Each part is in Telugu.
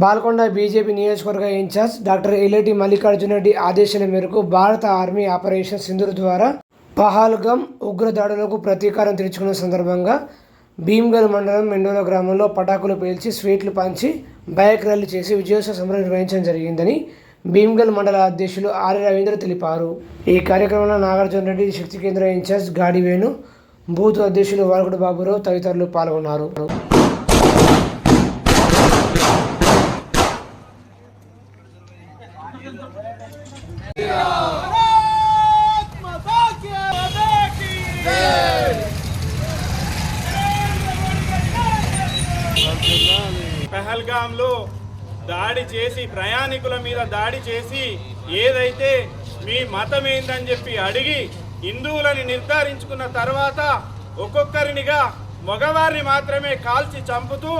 బాల్కొండ బీజేపీ నియోజకవర్గ incharge doctor L A T Mallikarjuna Reddy ఆదేశాల మేరకు భారత ఆర్మీ ఆపరేషన్ సింధూర్ ద్వారా పహాల్గం ఉగ్రదాడులకు ప్రతీకారం తీర్చుకున్న సందర్భంగా భీమ్గల్ మండలం మెండోల గ్రామంలో పటాకులు పేల్చి స్వీట్లు పంచి బైక్ ర్యాలీ చేసి విజయోత్సవ సంబరం నిర్వహించడం జరిగిందని భీమ్గల్ మండల అధ్యక్షులు ఆర్య రవీంద్ర తెలిపారు. ఈ కార్యక్రమంలో నాగార్జున రెడ్డి శక్తి కేంద్ర ఇన్ఛార్జ్ గాడివేణు బూత్ అధ్యక్షులు వారకుడు బాబురావు తదితరులు పాల్గొన్నారు. పహల్గాంలో దాడి చేసి ప్రయాణికుల మీద దాడి చేసి ఏదైతే మీ మతం ఏందని చెప్పి అడిగి హిందువులని నిర్ధారించుకున్న తర్వాత ఒక్కొక్కరినిగా మగవారిని మాత్రమే కాల్చి చంపుతూ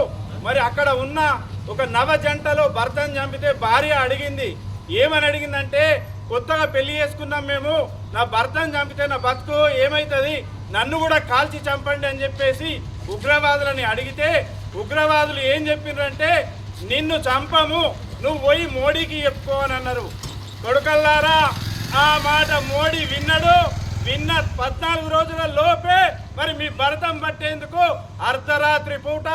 మరి అక్కడ ఉన్న ఒక నవ జంటలో భర్తను చంపితే భార్య అడిగింది ఏమని అడిగిందంటే కొత్తగా పెళ్ళి చేసుకున్నాం మేము నా భర్తను చంపితే నా బతుకు ఏమవుతుంది నన్ను కూడా కాల్చి చంపండి అని చెప్పేసి ఉగ్రవాదులని అడిగితే ఉగ్రవాదులు ఏం చెప్పినారంటే నిన్ను చంపము నువ్వు పోయి మోడీకి చెప్పుకో అని అన్నారు. కొడుకల్లారా ఆ మాట మోడీ విన్నాడు. విన్న పద్నాలుగు రోజుల లోపే మరి మీ భరతం పట్టేందుకు అర్ధరాత్రి పూట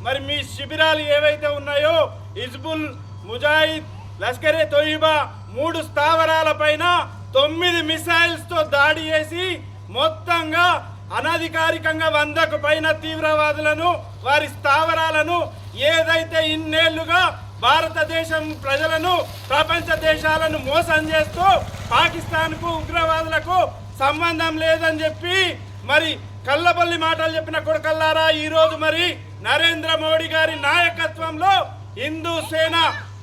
మరి మీ శిబిరాలు ఏవైతే ఉన్నాయో హిజ్బుల్ ముజాహిద్ లష్కరే తోయిబా మూడు స్థావరాల పైన తొమ్మిది మిసైల్స్తో దాడి చేసి మొత్తంగా అనధికారికంగా వందకు పైన తీవ్రవాదులను వారి స్థావరాలను ఏదైతే ఇన్నేళ్ళుగా భారతదేశం ప్రజలను ప్రపంచ దేశాలను మోసం చేస్తూ పాకిస్తాన్కు ఉగ్రవాదులకు సంబంధం లేదని చెప్పి మరి కల్లపల్లి మాటలు చెప్పిన కొడుకల్లారా? ఈరోజు మరి నరేంద్ర మోడీ గారి నాయకత్వంలో హిందూ సేన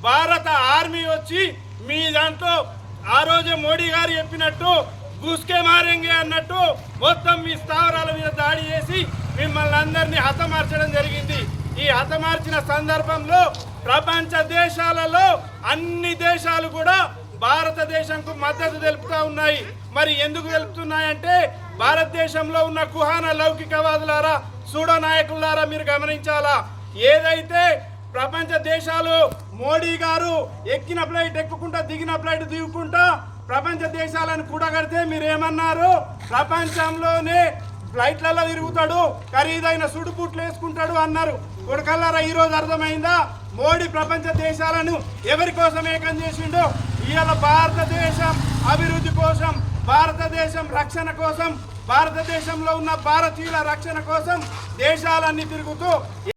భారత ఆర్మీ వచ్చి మీ దాంట్లో ఆ రోజే మోడీ గారు చెప్పినట్టు గుస్కే మారెంగే అన్నట్టు మొత్తం మీ స్థావరాల మీద దాడి చేసి మిమ్మల్ని అందరినీ హతమార్చడం జరిగింది. ఈ హతమార్చిన సందర్భంలో ప్రపంచ దేశాలలో అన్ని దేశాలు కూడా భారతదేశంకు మద్దతు తెలుపుతా ఉన్నాయి. మరి ఎందుకు తెలుపుతున్నాయంటే భారతదేశంలో ఉన్న కుహాన లౌకికవాదులారా సూడో నాయకులారా మీరు గమనించాలా? ఏదైతే ప్రపంచ దేశాలు మోడీ గారు ఎక్కిన ఫ్లైట్ ఎక్కుకుంటా దిగిన ఫ్లైట్ దిగుకుంటా ప్రపంచ దేశాలను కూడగడితే మీరు ఏమన్నారు ప్రపంచంలోనే ఫ్లైట్లలో తిరుగుతాడు ఖరీదైన సుడుపుట్లు వేసుకుంటాడు అన్నారు. కొడుకల్లారా ఈరోజు అర్థమైందా? మోడీ ప్రపంచ దేశాలను ఎవరి కోసం ఏకం చేసిండో? ఇవాళ భారతదేశం అభివృద్ధి కోసం భారతదేశం రక్షణ కోసం భారతదేశంలో ఉన్న భారతీయుల రక్షణ కోసం దేశాలన్నీ తిరుగుతూ